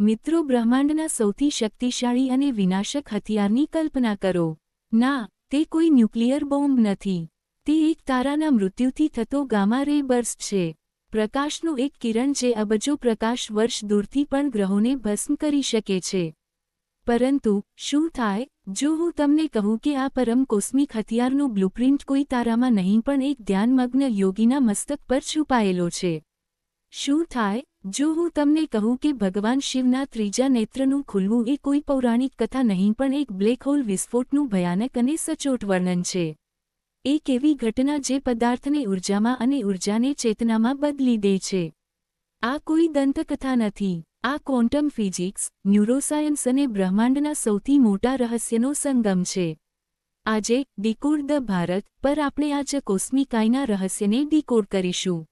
મિત્રો બ્રહ્માંડના સૌથી શક્તિશાળી અને વિનાશક હથિયારની કલ્પના કરો. ના, તે કોઈ ન્યુક્લિયર બોમ્બ નથી. તે એક તારાના મૃત્યુથી થતો ગામા રે બર્સ્ટ છે. પ્રકાશનું એક કિરણ જે અબજો પ્રકાશ વર્ષ દૂરથી પણ ગ્રહોને ભસ્મ કરી શકે છે. પરંતુ, શું થાય? જો હું તમને કહું કે આ પરમ કોસ્મિક હથિયારનું બ્લુપ્રિન્ટ કોઈ તારામાં નહીં પણ એક ધ્યાનમગ્ન યોગીના મસ્તક પર છુપાયેલો છે. શું થાય? જો હું તમને કહું કે ભગવાન શિવના ત્રીજા નેત્રનું ખુલવું એ કોઈ પૌરાણિક કથા નહીં, પણ એક બ્લેક હોલ વિસ્ફોટનું ભયાનક અને સચોટ વર્ણન છે. એક એવી ઘટના જે પદાર્થને ઊર્જામાં અને ઊર્જાને ચેતનામાં બદલી દે છે? આ કોઈ દંતકથા નથી. આ ક્વોન્ટમ ફિઝિક્સ, ન્યુરોસાયન્સ અને બ્રહ્માંડના સૌથી મોટા રહસ્યનો સંગમ છે. આજે ડીકોડ ધ ભારત, પર આપણે આજ કોસ્મિકાઈના રહસ્યને ડીકોડ કરીશું.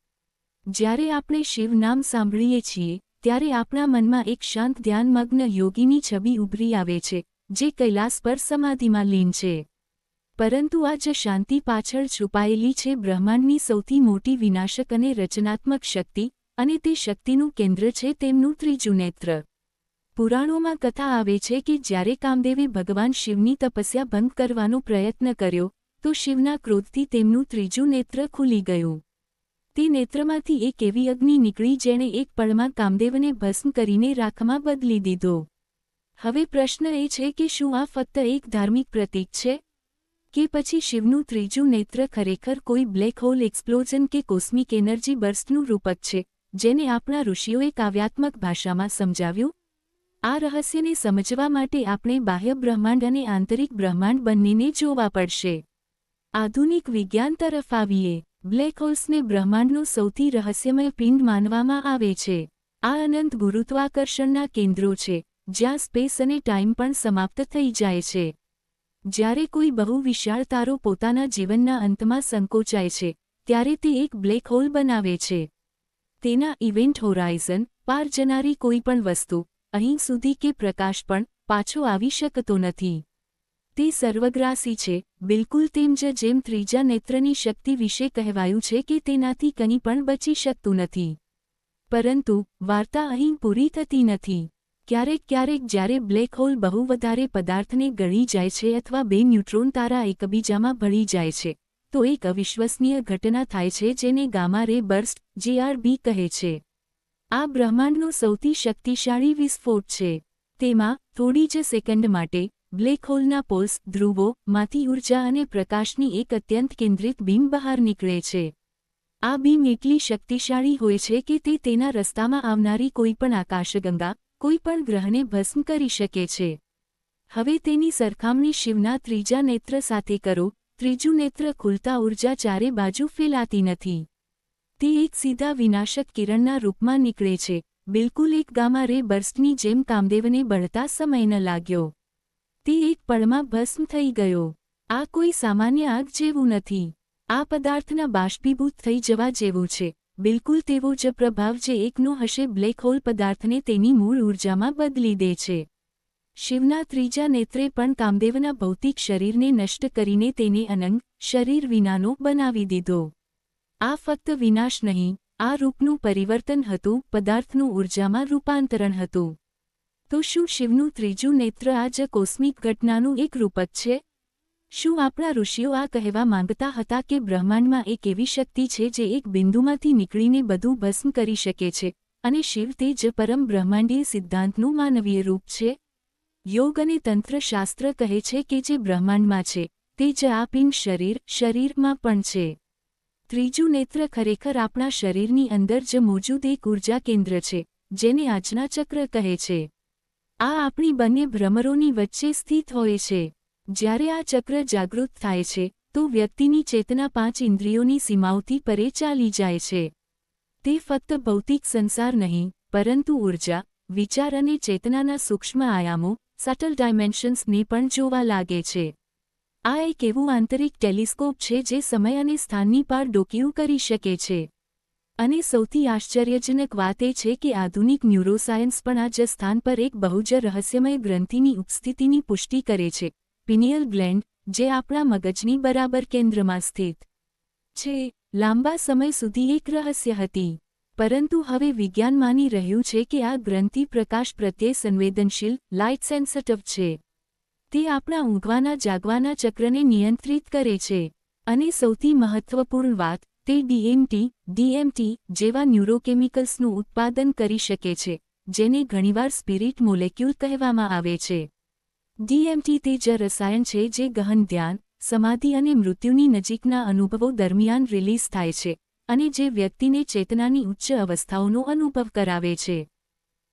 જ્યારે આપણે શિવ નામ સાંભળીએ છીએ, ત્યારે આપણા મનમાં એક શાંત ધ્યાનમગ્ન યોગીની છબી ઉભરી આવે છે, જે કૈલાસ પર સમાધિમાં લીન છે. પરંતુ આ જ શાંતિ પાછળ છુપાયેલી છે બ્રહ્માંડની સૌથી મોટી વિનાશક અને રચનાત્મક શક્તિ, અને તે શક્તિનું કેન્દ્ર છે તેમનું ત્રીજું નેત્ર પુરાણોમાં કથા આવે છે કે જ્યારે કામદેવે ભગવાન શિવની તપસ્યા ભંગ કરવાનો પ્રયત્ન કર્યો, તો શિવના ક્રોધથી તેમનું ત્રીજું નેત્ર ખુલી ગયું. તે નેત્રમાંથી એક એવી અગ્નિ નીકળી જેણે એક પળમાં કામદેવને ભસ્મ કરીને રાખમાં બદલી દીધો. હવે પ્રશ્ન એ છે કે શું આ ફક્ત એક ધાર્મિક પ્રતીક છે? કે પછી શિવનું ત્રીજું નેત્ર ખરેખર કોઈ બ્લેક હોલ એક્સપ્લોઝન કે કોસ્મિક એનર્જી બર્સ્ટનું રૂપક છે, જેને આપણા ઋષિઓએ કાવ્યાત્મક ભાષામાં સમજાવ્યું? આ રહસ્યને સમજવા માટે આપણે બાહ્ય બ્રહ્માંડ અને આંતરિક બ્રહ્માંડ બંનેને જોવા પડશે. આધુનિક વિજ્ઞાન તરફ આવીએ. બ્લેક હોલ્સને બ્રહ્માંડનું સૌથી રહસ્યમય પિંડ માનવામાં આવે છે. આ અનંત ગુરુત્વાકર્ષણના કેન્દ્રો છે, જ્યાં સ્પેસ અને ટાઈમ પણ સમાપ્ત થઈ જાય છે. જ્યારે કોઈ બહુ વિશાળ તારો પોતાના જીવનના અંતમાં સંકોચાય છે, ત્યારે તે એક બ્લેક હોલ બનાવે છે. તેના ઇવેન્ટ હોરાઇઝન, પાર જનારી કોઈ પણ વસ્તુ, અહીં સુધી કે પ્રકાશ પણ પાછો આવી શકતો નથી. તે સર્વગ્રાસી છે, બિલકુલ તેમ જ જેમ ત્રીજા નેત્રની શક્તિ વિશે કહેવાયું છે કે તેનાથી કંઈ પણ બચી શકતું નથી. પરંતુ, વાર્તા અહીં પૂરી થતી નથી. ક્યારેક ક્યારેક જ્યારે બ્લેક હોલ બહુ વધારે પદાર્થને ગળી જાય છે અથવા બે ન્યુટ્રોન તારા એકબીજામાં ભળી જાય છે, તો એક અવિશ્વસનીય ઘટના થાય છે જેને ગામા રે બર્સ્ટ જેઆરબી કહે છે. આ બ્રહ્માંડનો સૌથી શક્તિશાળી વિસ્ફોટ છે. તેમાં, થોડી જ સેકન્ડ માટે બ્લેક હોલના પોલ્સ, ધ્રુવો, માંથી ઊર્જા અને પ્રકાશની એક અત્યંત કેન્દ્રિત બીમ બહાર નીકળે છે. આ બીમ એટલી શક્તિશાળી હોય છે કે તે તેના રસ્તામાં આવનારી કોઈપણ આકાશગંગા કોઈપણ ગ્રહને ભસ્મ કરી શકે છે. હવે તેની સરખામણી શિવના ત્રીજા નેત્ર સાથે કરો. ત્રીજું નેત્ર ખુલતા ઊર્જા ચારે બાજુ ફેલાતી નથી. તે એક સીધા વિનાશક કિરણના રૂપમાં નીકળે છે. બિલકુલ એક ગામા રે બર્સ્ટની જેમ કામદેવને બળતા સમય ન લાગ્યો. તે એક પળમાં ભસ્મ થઈ ગયો. આ કોઈ સામાન્ય આગ જેવું નથી. આ પદાર્થના બાષ્પીભૂત થઈ જવા જેવું છે. બિલકુલ તેવો જ પ્રભાવ જે એકનો હશે બ્લેક હોલ પદાર્થને તેની મૂળ ઊર્જામાં બદલી દે છે. શિવના ત્રીજા નેત્રે પણ કામદેવના ભૌતિક શરીરને નષ્ટ કરીને તેને અનંગ શરીર વિનાનો બનાવી દીધો. આ ફક્ત વિનાશ નહીં, આ રૂપનું પરિવર્તન હતું, પદાર્થનું ઊર્જામાં રૂપાંતરણ હતું. તો શું શિવનું ત્રીજું નેત્ર આ જ કોસ્મિક ઘટનાનું એક રૂપક છે? શું આપણા ઋષિઓ આ કહેવા માંગતા હતા કે બ્રહ્માંડમાં એક એવી શક્તિ છે જે એક બિંદુમાંથી નીકળીને બધું ભસ્મ કરી શકે છે અને શિવ તે જ પરમ બ્રહ્માંડીય સિદ્ધાંતનું માનવીય રૂપ છે? યોગ અને તંત્રશાસ્ત્ર કહે છે કે જે બ્રહ્માંડમાં છે, તે જ આ પિંડ શરીર, શરીરમાં પણ છે. ત્રીજું નેત્ર ખરેખર આપણા શરીરની અંદર જ મોજૂદ એક ઊર્જા કેન્દ્ર છે, જેને આજના ચક્ર કહે છે. આ આપણી બંને ભ્રમરોની વચ્ચે સ્થિત હોય છે. જ્યારે આ ચક્ર જાગૃત થાય છે, તો વ્યક્તિની ચેતના પાંચ ઇન્દ્રિયોની સીમાઓથી પરે ચાલી જાય છે. તે ફક્ત ભૌતિક સંસાર નહીં, પરંતુ ઊર્જા વિચાર અને ચેતનાના સૂક્ષ્મ આયામો સટલ ડાયમેન્શન્સને પણ જોવા લાગે છે. આ એક એવું આંતરિક ટેલિસ્કોપ છે જે સમય અને સ્થાનની પાર ડોકિયું કરી શકે છે. અને સૌથી આશ્ચર્યજનક વાત એ છે કે આધુનિક ન્યુરોસાયન્સ પણ આ જ સ્થાન પર એક બહુ જ રહસ્યમય ગ્રંથિની ઉપસ્થિતિની પુષ્ટિ કરે છે. પિનિયલ ગ્લેન્ડ, જે આપણા મગજની બરાબર કેન્દ્રમાં સ્થિત છે, લાંબા સમય સુધી એક રહસ્ય હતી. પરંતુ હવે વિજ્ઞાન માની રહ્યું છે કે આ ગ્રંથિ પ્રકાશ પ્રત્યે સંવેદનશીલ, લાઇટ સેન્સેટિવ છે. તે આપણા ઊંઘવાના, જાગવાના ચક્રને નિયંત્રિત કરે છે. અને સૌથી મહત્વપૂર્ણ વાત તે ડીએમટી ડીએમટી જેવા ન્યુરોકેમિકલ્સનું ઉત્પાદન કરી શકે છે, જેને ઘણીવાર સ્પિરિટ મોલેક્યુલ કહેવામાં આવે છે. ડીએમટી તે જ રસાયણ છે જે ગહન ધ્યાન, સમાધિ અને મૃત્યુની નજીકના અનુભવો દરમિયાન રિલીઝ થાય છે અને જે વ્યક્તિને ચેતનાની ઉચ્ચ અવસ્થાઓનો અનુભવ કરાવે છે.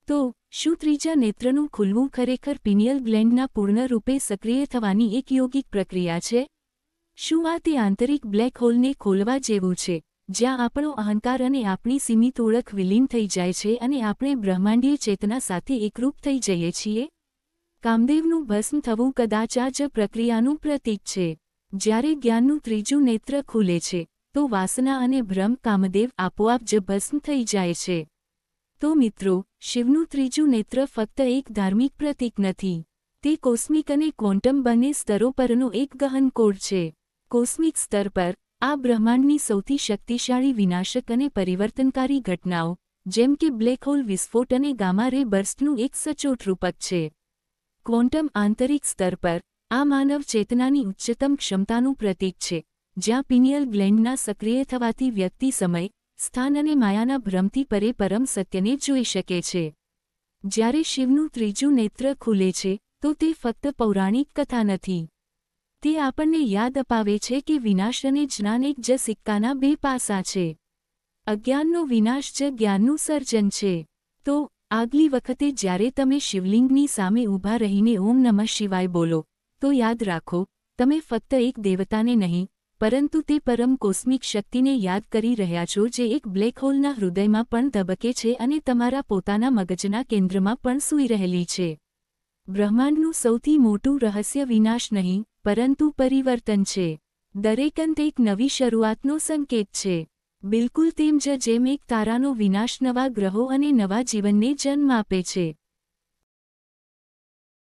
તો, શું ત્રીજા નેત્રનું ખુલવું ખરેખર પિનિયલ ગ્લેન્ડના પૂર્ણરૂપે સક્રિય થવાની એક યોગિક પ્રક્રિયા છે? શું આ તે આંતરિક બ્લેક હોલને ખોલવા જેવું છે, જ્યાં આપણો અહંકાર અને આપણી સીમિત ઓળખ વિલીન થઈ જાય છે અને આપણે બ્રહ્માંડીય ચેતના સાથે એકરૂપ થઈ જઈએ છીએ? કામદેવનું ભસ્મ થવું કદાચ આ જ પ્રક્રિયાનું પ્રતીક છે. જ્યારે જ્ઞાનનું ત્રીજું નેત્ર ખુલે છે, તો વાસના અને ભ્રમ કામદેવ આપોઆપ જ ભસ્મ થઈ જાય છે. તો મિત્રો, શિવનું ત્રીજું નેત્ર ફક્ત એક ધાર્મિક પ્રતીક નથી. તે કોસ્મિક અને ક્વોન્ટમ બંને સ્તરો પરનો એક ગહન કોડ છે. કોસ્મિક સ્તર પર, આ બ્રહ્માંડની સૌથી શક્તિશાળી વિનાશક અને પરિવર્તનકારી ઘટનાઓ, જેમ કે બ્લેક હોલ વિસ્ફોટ અને ગામા રે બર્સ્ટનું એક સચોટ રૂપક છે. ક્વોન્ટમ આંતરિક સ્તર પર, આ માનવ ચેતનાની ઉચ્ચતમ ક્ષમતાનું પ્રતીક છે, જ્યાં પિનિયલ ગ્લેન્ડના સક્રિય થવાથી વ્યક્તિ સમય, સ્થાન અને માયાના ભ્રમથી પરે પરમ સત્યને જોઈ શકે છે. જ્યારે શિવનું ત્રીજું નેત્ર ખુલે છે, તો તે ફક્ત પૌરાણિક કથા નથી. તે આપણને યાદ અપાવે છે કે વિનાશ અને જ્ઞાન એક જ સિક્કાના બે પાસા છે. અજ્ઞાનનો વિનાશ જ જ્ઞાનનું સર્જન છે. તો, આગલી વખતે જ્યારે તમે શિવલિંગની સામે ઊભા રહીને ઓમ નમઃ શિવાય બોલો, તો યાદ રાખો, તમે ફક્ત એક દેવતાને નહીં, પરંતુ તે પરમ કોસ્મિક શક્તિને યાદ કરી રહ્યા છો જે એક બ્લેક હોલના હૃદયમાં પણ ધબકે છે અને તમારા પોતાના મગજના કેન્દ્રમાં પણ સૂઈ રહેલી છે. બ્રહ્માંડનું સૌથી મોટું રહસ્ય વિનાશ નહીં પરંતુ પરિવર્તન છે. દરેક અંત એક નવી શરૂઆતનો સંકેત છે. બિલકુલ તેમ જ જેમ એક તારાનો વિનાશ નવા ગ્રહો અને નવા જીવનને જન્મ આપે છે.